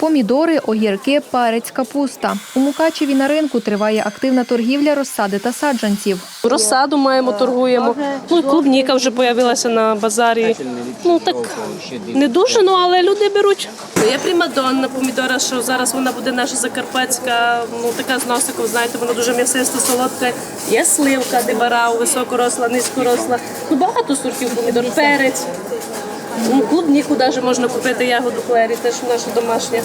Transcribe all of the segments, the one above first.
Помідори, огірки, перець, капуста. У Мукачеві на ринку триває активна торгівля розсади та саджанців. Розсаду маємо, торгуємо. Ну, клубніка вже з'явилася на базарі. Ну так не дуже, ну але люди беруть. Є примадонна помідора, що зараз вона буде наша закарпатська, ну така з носиком, знаєте, вона дуже м'ясиста, солодка. Є сливка, дебарау, високоросла, низькоросла. Ну багато сортів помідор, перець. Ну, клубніку навіть можна купити ягоду клері, теж наша домашня.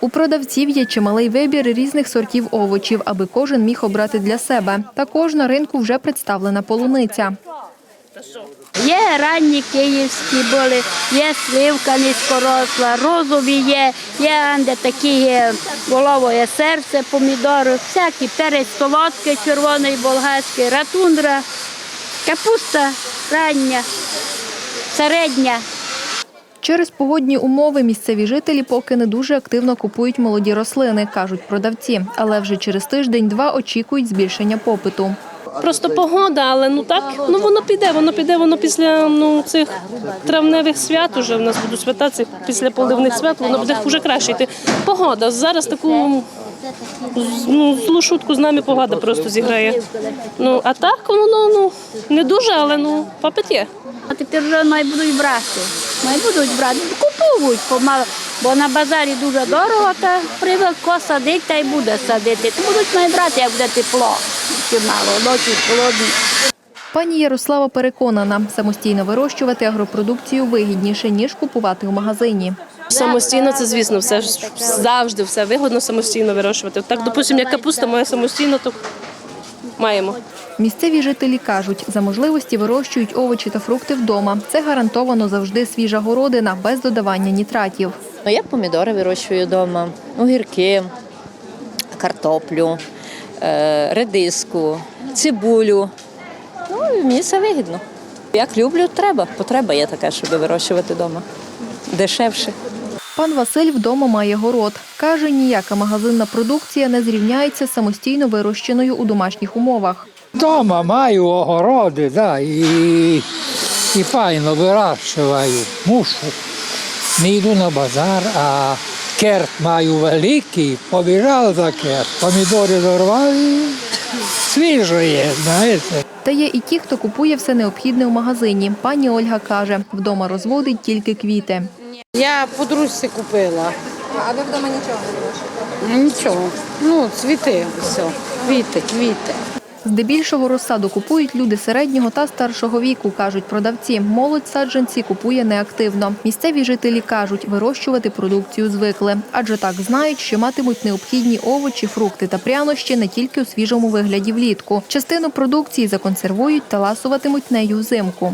У продавців є чималий вибір різних сортів овочів, аби кожен міг обрати для себе. Також на ринку вже представлена полуниця. Є ранні київські були, є сливка низькоросла, розові є, є анде такі є головоє серце, помідори, всякі перець солодкий, червоний, болгарський, ратундра, капуста рання, середня. Через погодні умови місцеві жителі поки не дуже активно купують молоді рослини, кажуть продавці. Але вже через тиждень-два очікують збільшення попиту. Просто погода, але ну так, ну воно піде, воно піде, воно після ну цих травневих свят уже в нас будуть свята, цих після поливних свят, воно буде вже краще йти. Погода. Зараз таку ну, злу шутку з нами погода просто зіграє. Ну, а так воно ну, не дуже, але ну, попит є. А тепер вже май будуть брати. Будуть брати, купують бо на базарі дуже дорого, та привик ко садить та й буде садити. То будуть май брати, як буде тепло. Чимало, ночі холодні. Пані Ярослава переконана, самостійно вирощувати агропродукцію вигідніше, ніж купувати у магазині. Самостійно це, звісно, все ж завжди все вигодно самостійно вирощувати. Так, допустимо, як капуста моя самостійно, то маємо. Місцеві жителі кажуть, за можливості вирощують овочі та фрукти вдома. Це гарантовано завжди свіжа городина, без додавання нітратів. Ну, я помідори вирощую вдома, огірки, картоплю, е, редиску, цибулю. Ну, і мені це вигідно. Як люблю, треба. Потреба є така, щоб вирощувати вдома. Дешевше. Пан Василь вдома має город. Каже, ніяка магазинна продукція не зрівняється з самостійно вирощеною у домашніх умовах. Дома маю огороди, да, і, і файно вирощую. Мушу. Не йду на базар, а керт маю великий, побіжав за керт. Помідори зорвав і є, знаєте. Та є і ті, хто купує все необхідне у магазині. Пані Ольга каже, вдома розводить тільки квіти. Я подружці купила. А ви вдома нічого не вирощуєте? Нічого. Ну, цвіти, все. Квіти, квіти. Здебільшого розсаду купують люди середнього та старшого віку, кажуть продавці. Молодь саджанці купує неактивно. Місцеві жителі кажуть, вирощувати продукцію звикли, адже так знають, що матимуть необхідні овочі, фрукти та прянощі не тільки у свіжому вигляді влітку. Частину продукції законсервують та ласуватимуть нею взимку.